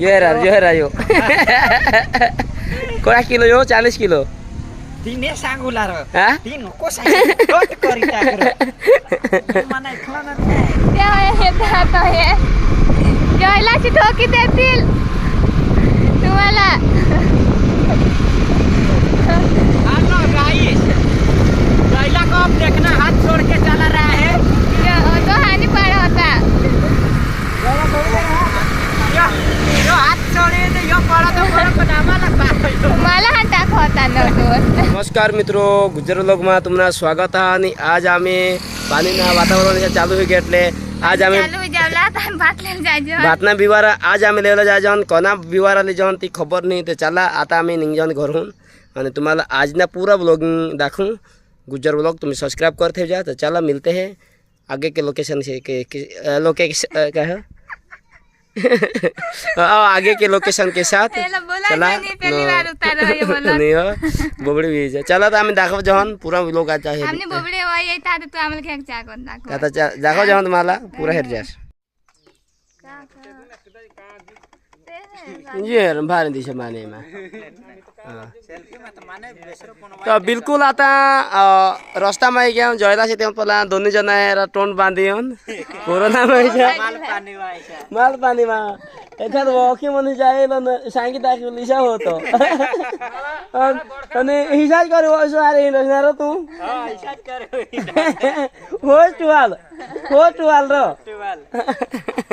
येरा येरा यो. कोणा किलो यो? चालीस किलो. तीन सांगू लार हा? ती नको सांगू. कट करी टाकर मला ऐकलं नाही त्या हे जात आहे जयलाची ठोकी देतील. तुम्हाला. हेलो गाइस लैला को देखना हाथ छोड़ के चला रहा है ज- तो हानी पाड होता यो यो हात छोड्यो नि यो पढ त पढ नामाला पायो मला हा टाक होता नव्हतो नमस्कार મિત્રો ગુજરાત વ્લોગમાં તમારું સ્વાગત છે અને આજ અમે પાણીના વાતાવરણ જે ચાલુ હોય એટલે આજ અમે ચાલू जेवला आता भात लेला जायचो ભાતના बिवारा आज आम्ही लेवला जाय जाऊन कोणा बिवारा ले जाऊन ती खबर नाही ते चला आता आम्ही निघ जाऊन घरून आणि तुम्हाला आजना पूरा ब्लॉगिंग दाखवूं गुजर ब्लॉग तुम्ही सब्सक्राइब करते जा तो चला मिलते हैं आगे के लोकेशन से के, के लोकेशन क्या है हाँ, आगे के लोकेशन के साथ पहले बोला चला नहीं, पहली बार उतारा ये बोला नहीं हो बोबडी भी है चला तर आम्ही दाखव जाऊन पुरा ब्लॉग आता है आमने बोबडे वय येत आता तू आम्हाला खेळ चाकत दाखव आता चा- दाखव जाऊन तुम्हाला पुरा हेर जास ये भारी दिशा माने में हाँ. तर बिलकुल आता अ, रस्तामा आइगयौँ जयदासी त्यहाँ पहिला दोन्हीजना आएर टोन बाँधियौँ कोरोनामा आइज माल पानी वाइस माल पानीमा एखाद वॉकी मनी जाए सांगी ताकि लिसा हो तो अनि हिसाब गरे यसो आएर हिँड्दैन र तू हां हिसाब गर्यो हो टुवाल हो टुवाल र आता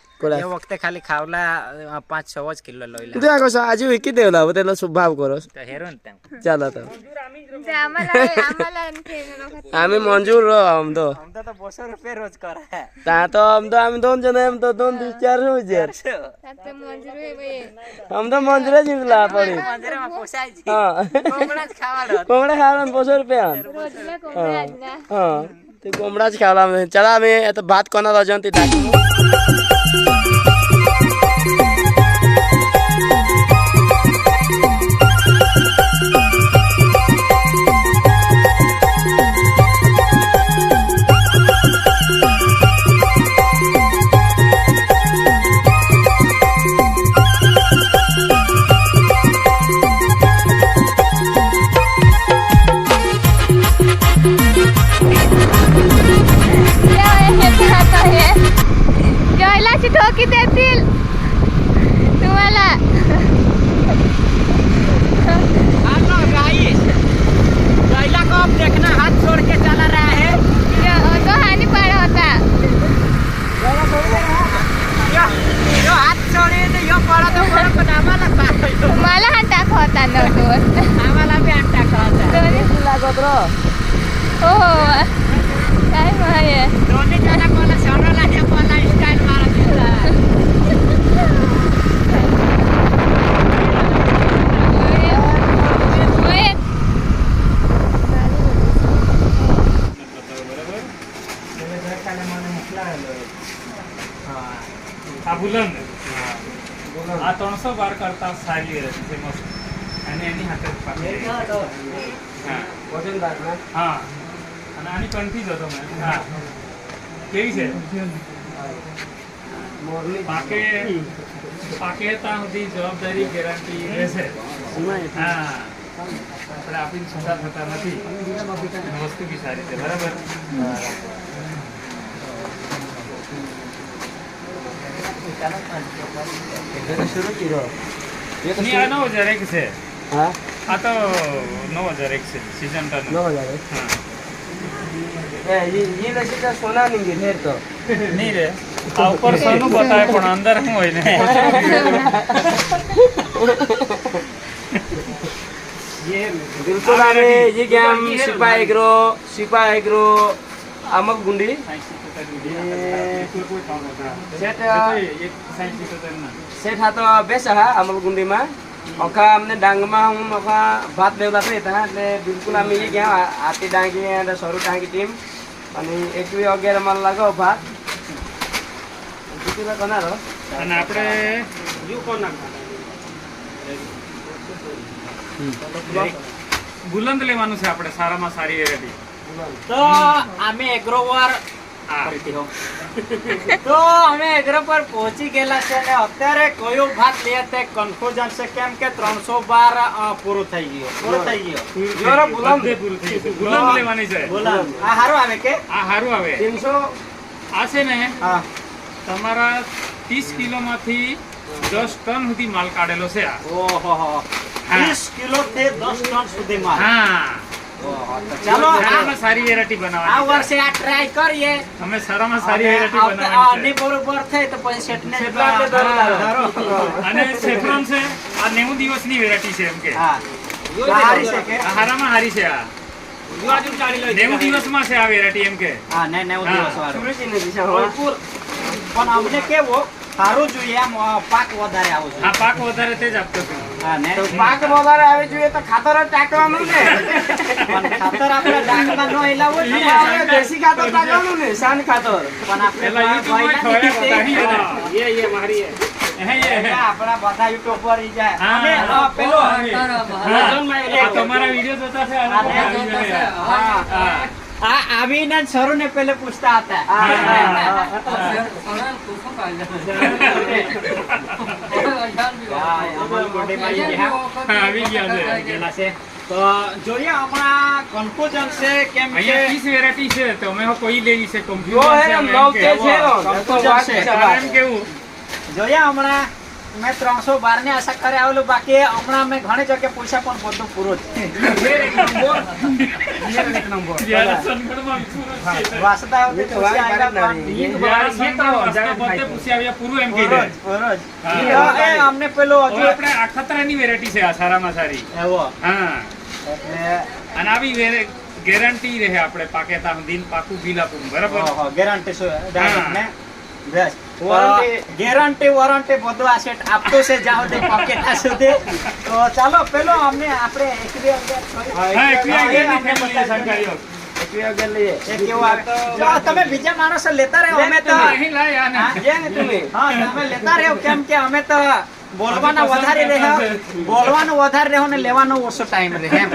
એ વખતે ખાલી ખાવલા પાંચ છ જ કિલો લઈ લે ત્યાં કહો આજે વિકી દેવલા હવે તેનો શુભાવ કરો હેરો ને તેમ ચાલો તો আমি মঞ্জুর আম তো তো বছর রুপিয়া রোজ করে তা তো আম তো আমি দোন জন আম তো দোন দুই চার রোজ খাওয়ালাম চলা আমি এত ভাত কোনা রজন তি हा त्रणसो बार करता सायली फेमस आणि यांनी हातात पाकले हा વજન ભાત ના હા અને આની કંઠી જ હતો મેં હા કેવી છે મોરલી પાકે પાકે ત્યાં સુધી જવાબદારી ગેરંટી રહેશે હા આપણે આપણી છૂટા થતા નથી અને વસ્તુ બી સારી છે બરાબર ઘરે શરૂ કર્યો એ તો આ નવ હજાર એક છે. હા? આ તો નવ હજાર એક છે સિઝન ટન નવ હજાર હા. તો સોના ની ઘેર તો. નહીં રે આ ઉપર સોનું બતાવે પણ અંદર શું હોય ને? બિલકુલ અમે જે ગેમ સિપા એગ્રો સિપા એગ્રો અમક ગુંડી. સેટ હા તો બેસ હા અમલ ગુંડીમાં. ઓખા અમને ડાંગમાં હું ઓખા ભાત બેવલા થઈ હતા એટલે બિલકુલ અમે એ ગયા આતી ડાંગી અને સરુ ડાંગી ટીમ. અને એકવી અગિયાર અમારે લાગો ભાત. જીતુલા કોનારો અને આપણે જો કોણ બુલંદ લેવાનું છે આપણે સારામાં સારી વેરાયટી તો અમે એગ્રોવર હા તો અમે એગ્રો પર પહોંચી ગયેલા છે અને અત્યારે કયો ભાત લે તે કન્ફ્યુઝન છે. કેમ કે ત્રણસો બાર પૂરો થઈ ગયો. પૂરો થઈ ગયો. જોરો પૂરું થઈ ગયું. બુલંદ લેવાની છે. બોલો આ સારું આવે કે? આ સારું આવે. તીનસો આ છે ને હા. તમારા ત્રીસ કિલોમાંથી દસ ટન સુધી માલ કાઢેલો છે આ. ઓહો. ત્રીસ કિલો થી દસ ટન હા. તો ચાલો સારામાં સારી વેરાયટી આ વર્ષે આ ટ્રાય કરીએ. અમે સારામાં સારી વેરાયટી બનાવવાની આની બરોબર થાય તો પછી શેઠને જ શેઠને આપણે ધરો ધરો. છે અને સેફ્રોન છે આ નેવું દિવસની વેરાયટી છે એમ કે. હા. હારી છે કે હારામાં હારી છે આ. નેવું દિવસમાં છે આ વેરાયટી એમ કે. હા ને નેવું દિવસ વાળું. સુરેશજીને દિશા હોય. બિલકુલ. પણ અમને કેવો સારું જોઈએ આમ પાક વધારે આવો આ પાક વધારે તે જ આપતો છું. પાક વધારે આવે જોઈએ તો ખાતર જ ટાંકવાનું ને. પણ ખાતર આપણે ન. દેશી ખાતર ટાંકવાનું ને શાન ખાતર. પણ આપણે. એ એ મારી બધા યુટ્યુબ પર ઈ જાય. હા, પેલો આ તમારા વીડિયો જોતા છે આ લોકો આવી જાય. હા. હા. આ આવીને જ સરુને પેલે પૂછતા હતા. હા, આવી ગયા છે છે તો જોઈએ હમણાં કન્ફ્યુઝન છે કેમ કે ત્રીસ વેરાયટી છે તમે કોઈ લેવી છે જો છે એમ અમે લોક એમ કે કે. છે રો. કંકુ તો વાત જશે. છે તારે વાત. એમ કેવું જોઈએ હમણાં મેં ત્રણસો બારની આશા કરે આવેલું બાકી હમણાં મેં ઘણી જગ્યાએ પૈસા પણ બધું પૂરું છે. અમને પેલો હજુ આપણે આ ખતરાની વેરાયટી છે આ સારામાં સારી. એવો. હા. અને આવી ગેરંટી રહે આપણે પાકે ત્યાં દિન પાકું બિલ આપું બરાબર ગેરંટી શું ને? બેસ. વોરંટી. ગેરંટી વોરંટી બધું આ સેટ આપતો છે જાઓ તે પોકેટ સુધી. તો ચાલો પેલો અમને આપણે તમે બીજા માણસો લેતા રહ્યો અમે તો તમે. લેતા રહ્યો કેમ કે અમે તો બોલવાના વધારે રહ્યો. બોલવાનું વધારે રહ્યો ને લેવાનો ઓછો ટાઈમ રહે એમ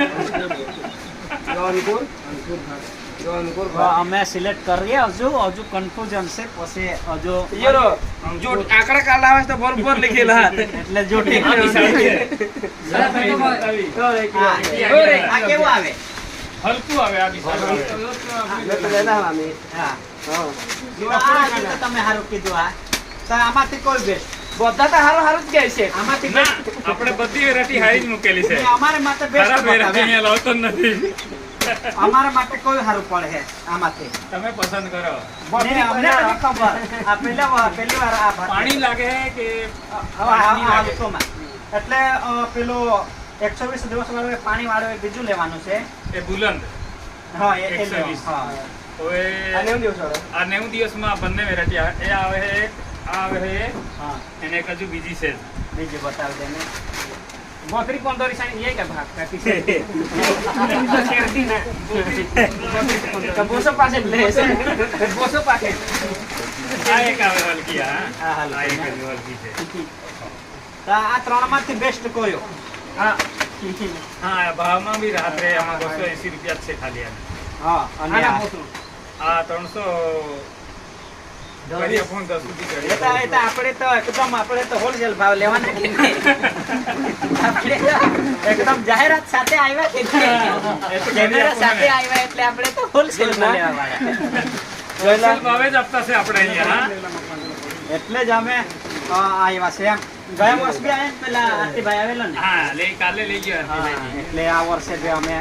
જો અંકુર. જો અંકુર તો અમે સિલેક્ટ કરીએ હજુ હજુ કન્ફ્યુઝન છે પછી હજુ યો જો આંકડા કાઢલા આવે તો બરોબર લખેલા. એટલે જો આ કેવું આવે? હલકું આવે તમે સારું કીધું આ આમાંથી કોઈ બેસ્ટ બધા તો હારું હારું જ કહે છે. આમાંથી આપણે બધી વેરાયટી હારી જ મૂકેલી છે. અમારે માત્ર બેસ્ટ ખરાબ વેરાયટી અહીંયા લાવતો નથી. અમારા માટે કોઈ સારું પડે છે આમાંથી. તમે પસંદ કરો. અમને નથી ખબર. આ પહેલા વાર પહેલી વાર આ પાણી લાગે કે. એટલે પેલો એકસો વીસ દિવસ વાળો પાણી વાળો એ બીજું લેવાનું છે. એ બુલંદ. હા એ- એ 120. હા. હવે નેવું દિવસ વાળો. આ નેવું દિવસમાં બંને વેરાયટી આવે એ આવે આ આવે હા. એને એક હજુ બીજી છે. બીજું બતાવી દે તો આ બેસ્ટ કયો હા હા ભાવમાં બી રાત્રે આમાં બસો એસી રૂપિયા છે ખાલી. હા અને. આ ત્રણસો આપણે તો એકદમ આપણે તો હોલસેલ ભાવ લેવાના કે એકદમ જાહેરાત સાથે આવ્યા? કેમેરા સાથે આવ્યા એટલે આપણે તો હોલસેલ એટલે જ અમે આવ્યા છે. એમ ગયા વર્ષ બી આયા પેલા આરતીભાઈ આવેલો ને. એટલે આ વર્ષે અમે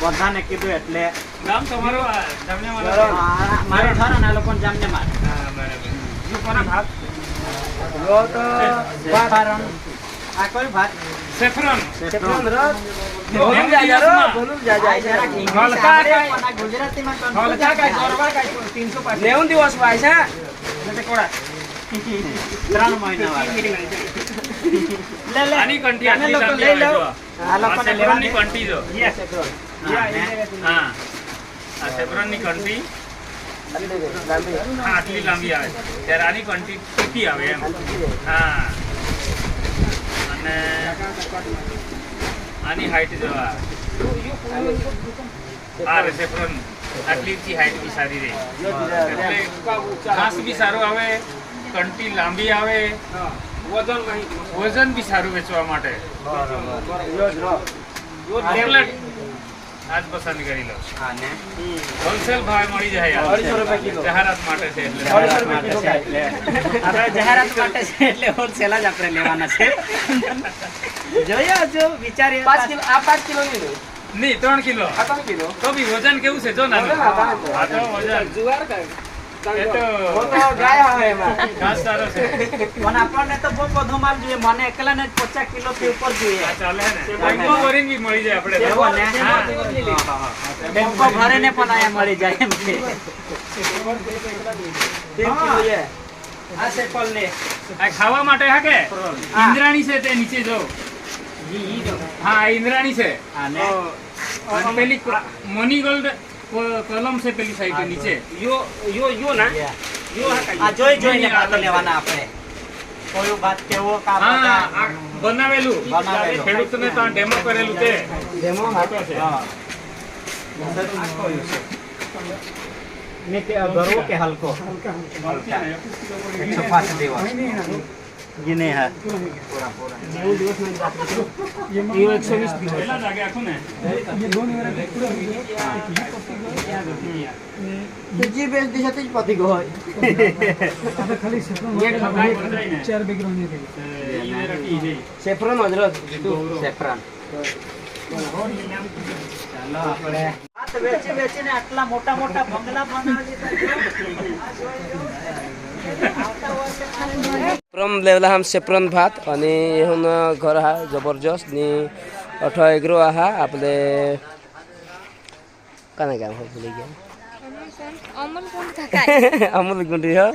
બધાને કીધું એટલે નામ તમારું મારો ઠરો ને લોકો જામને મારે. નેવું દિવસ ભાઈ છે. ત્રણ મહિના આટલી. હા, આ સેફ્રોનની હા, આટલી લાંબી આવે. ત્યારે આની કંઠી ટૂંકી આવે એમ. હા. અને આની હાઈટ જો આ. સેફ્રોન આટલીથી હાઈટ બી સારી રહે. એટલે ઘાસ બી સારું આવે કંટી લાંબી આવે. વજન બી સારું વેચવા માટે. આજ પસંદ કરી લો. હા, હોલસેલ ભાવે મળી જાય અઢીસો રૂપિયા કિલો. જાહેરાત માટે છે એટલે. અઢીસો રૂપિયા કિલો આપણે જાહેરાત માટે છે એટલે હોલસેલ જ આપણે લેવાના છે. જોઈએ હજુ વિચારીએ. પાંચ કિલો આ પાંચ કિલો નહીં નહીં ત્રણ કિલો. આ ત્રણ કિલો. તો બી વજન કેવું છે? જો ના. આ તો વજન. જુવાર કાંઈ. ખાવા માટે હા કે? ઇન્દ્રાણી છે તે નીચે જો. હા ઇન્દ્રાણી છે. પેલી મની ગોલ્ડ કલમ છે પેલી સાઈડ નીચે યો યો યો ના. યો આ જોઈ જોઈને કાતો લેવાના આપણે. કોઈ વાત કેવો કામ હા બનાવેલું. બનાવેલું. ખેડૂતને તો ડેમો કરેલું તે ડેમો હાટો છે. હા. ને કે ગરવો કે હલકો? હલકા હલકા. 105 દેવા. દિવસ ગીને હા यो 120 પહેલા લાગે આખું ને जी बेच दिशा तेज पति को है ये ખબર પડાય ને ચાર બેકગ્રાઉન્ડ ને ઈ વેરાયટી છે सेफ्रॉन हजरत સેફ્રાન ચાલો આપણે ભાત વેચી વેચીને આટલા મોટા મોટા બંગલા બનાવી પ્રમ લેવલા હમ સે પ્રમ ભાત અને એહું ઘર હા જબરજસ્ત ની અઠ એગ્રો આહા આપણે કાને ગામ હોય ભૂલી ગયા અમલ ગુંડી હો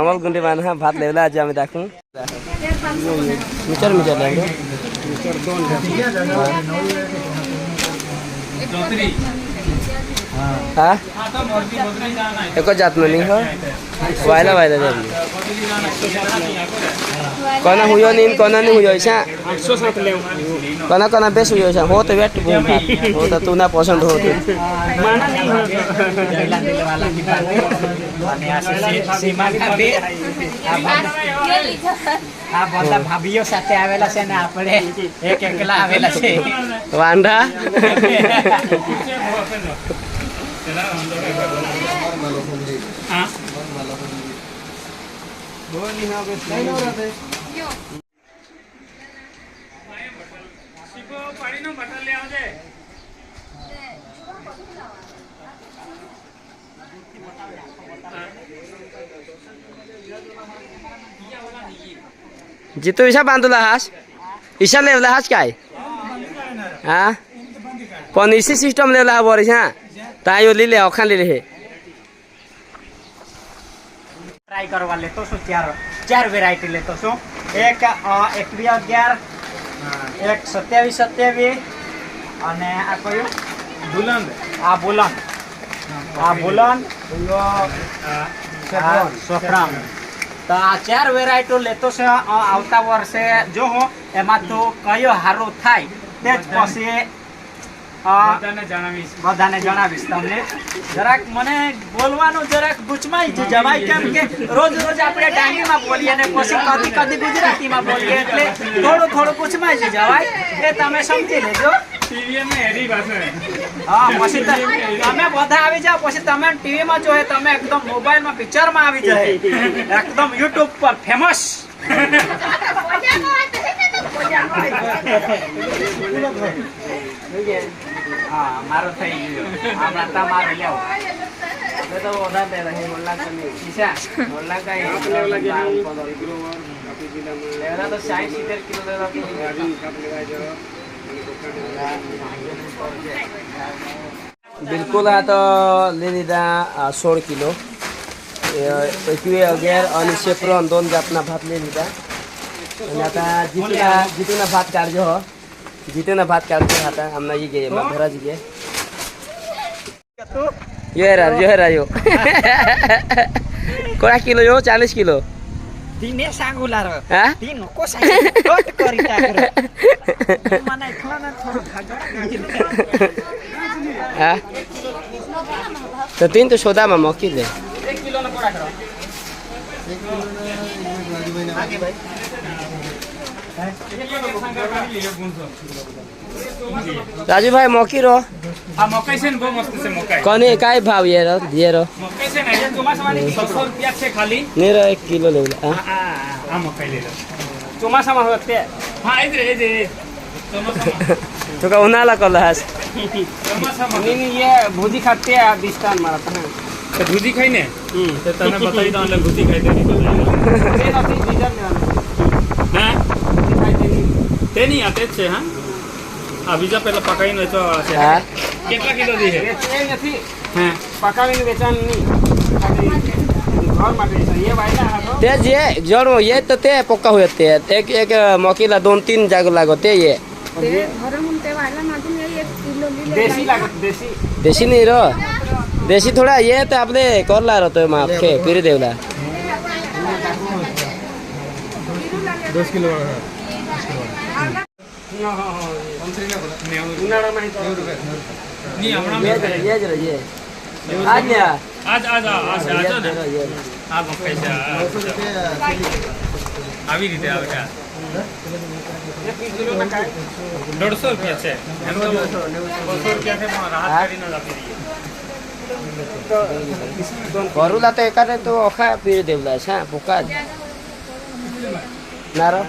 અમલ ગુંડી માન હા ભાત લેવલા આજે અમે રાખું મીટર મીટર લેંગે મીટર 2 ચોત્રી હા? એક જાતનું નહીં હા. વાયલા વાયલા જાતનું. કોને હુયો નહીં કોને નહીં હુયો છે કોને કોને બેસ હુયો છે? હો તો વેટ ભૂમ હો તો તું ના પસંદ હો તું. ભાભીઓ પાણીનો બટલ લે આવજે जितू ईशा बांधला हास ईशा लेवला हास काय हा पण इसी सिस्टम लेवला हा बरं हा તાયો લી લે ખાલી રહે. ટ્રાય કરવા લેતો છું ચાર ચાર વેરાયટી લેતો છું. એક એકવી અગિયાર એક સત્યાવીસ સત્યાવીસ અને આ કયું? બુલંદ. આ બુલંદ. આ બુલંદ સોફરામ તો આ ચાર વેરાયટી લેતો છે આવતા વર્ષે. જો હું એમાં તો કયો હારો થાય તે જ પછી બધાને જણાવીશ. બધાને જણાવીશ તમને. જરાક મને બોલવાનું જરાક ગુચમાઈ છે જવાય કેમ કે રોજ રોજ આપણે ડાંગીમાં બોલીએ ને પછી કદી કદી ગુજરાતીમાં બોલીએ એટલે થોડું થોડું ગુચમાઈ છે જવાય. એ તમે સમજી લેજો. હા પછી તમે બધા આવી જાઓ પછી તમે ટીવીમાં જોઈએ તમે એકદમ મોબાઈલમાં પિક્ચરમાં આવી જાય એકદમ યુટ્યુબ પર ફેમસ. હા મારો થઈ ગયો હમણાં તમારે લેવો આપણે તો ઓર્ડર દે રહી મુલાકાત ખિસ્સા મુલાકાત લેવડા તો સાઠ સિત્તેર કિલો લેવા બિલકુલ આ તો લઈ લીધા સોળ કિલો. એકવીસ અગિયાર અને શેપરો દોન જાતના ભાત લઈ લીધા. અને આતા જીતુના જીતુના ભાત કાઢજો जितना भात काट के खाता हम ना ये गए मधुरा जी गए ये रहा यो रहा यो कोड़ा किलो यो चालीस किलो तिने सांगुला र तिन को सांगुला गरी टाकर मलाई खाना थोर खाजा हा त तिन त सोदामा म के ले 1 किलो न पोडा करो 1 किलो न आगे भाई राजू भाई मौकी रो कौन का भाव ये रो दिए रो नहीं रो एक किलो ले लो चौमासा में होते हां इधर इधर तो का उनाला कल है नहीं नहीं ये भूजी खाते हैं आप डिस्टान मारा था भूजी खाई ने तो तने बताई तो भूजी खाई दे नहीं बताई તે નહીં આ તે જ છે હા આ બીજા પેલા પકાવીને વેચવા છે हाँ કેટલા કિલો દી છે એ નથી હા પકાવીને વેચાણ નહીં ખાલી ઘર માટે છે. એ વાયદા હતો ते जे जड़ ये तो ते पक्का हुए ते एक एक मौकीला दोन तीन जाग लागो ते ये ते घरून ते व्हायला माझून एक किलो लिहिले દેશી लागत देशी देशी नहीं रो देशी थोड़ा ये तो आपले करला रो तो माफ के फिर देवला ઉનાળામાં તો આવી રીતે આવતા દોઢસો રૂપિયા છે બસો રૂપિયા છે પણ રાહત તો એકાને તો ઓખા પીર દેવલા છે ભૂકા જ. નારો?